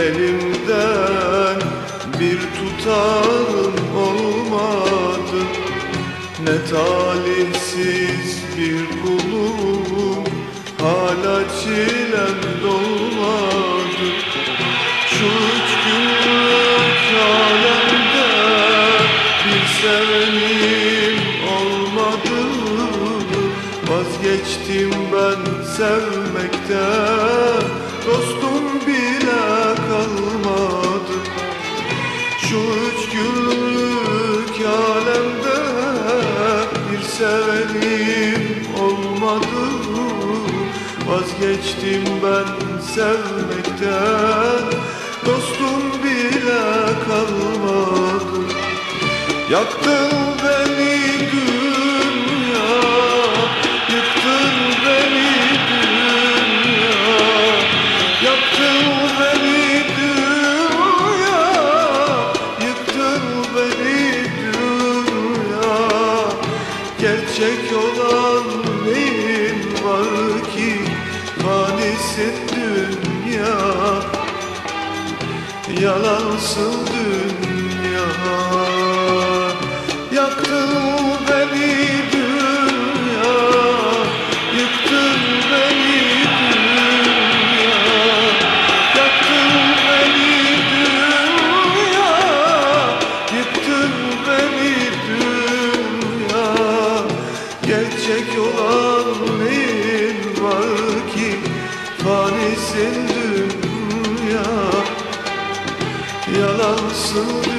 Elimden bir tutarım olmadı. Ne talihsiz bir kulum hala çilem dolmadı. Şu üç günlük alemde bir sevenim olmadı. Vazgeçtim ben sevmekten sevenim olmadı. Vazgeçtim ben sevmekten. Dostum bile kalmadı. Yaktın Gerçek olan neyin var ki? Fanisin dünya Yalansın dünya. Yaktın Yalansın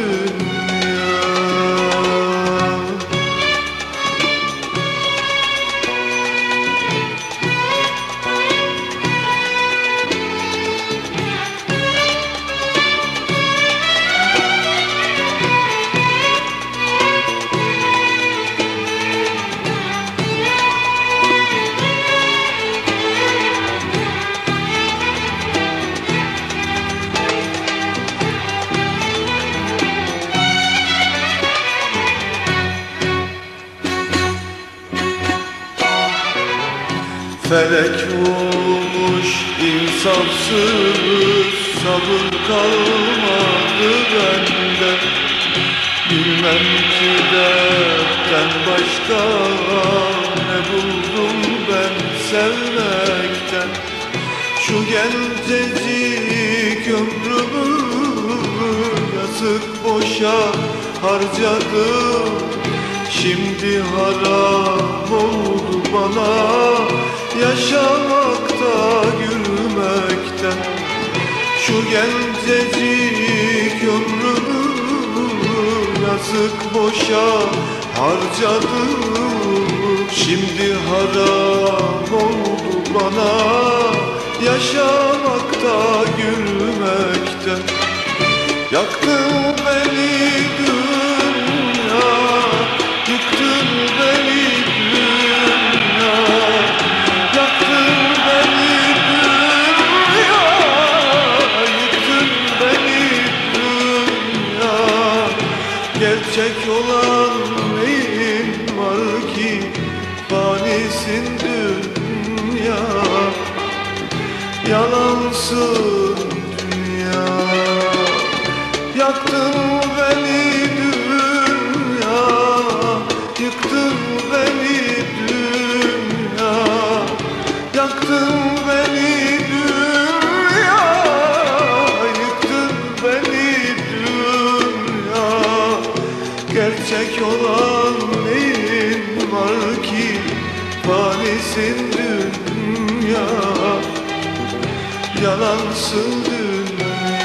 Felek olmuş insafsız Sabır kalmadı bende. Bilmem ki dertten başka Ne buldum ben sevmekten. Şu gencecik ömrümü Yazık boşa harcadım. Şimdi haram oldu bana Yaşamakta gülmekten Şu gencecik ömrümü Yazık boşa harcadım. Şimdi haram oldu bana. Yaşamakta Gerçek olan neyin var ki? Fanisin dünya. Yalansın dünya. Yaktın beni dünya. Yıktın beni dünya. Yaktın Gerçek olan neyin var ki? Fanisin dünya Yalansın dünya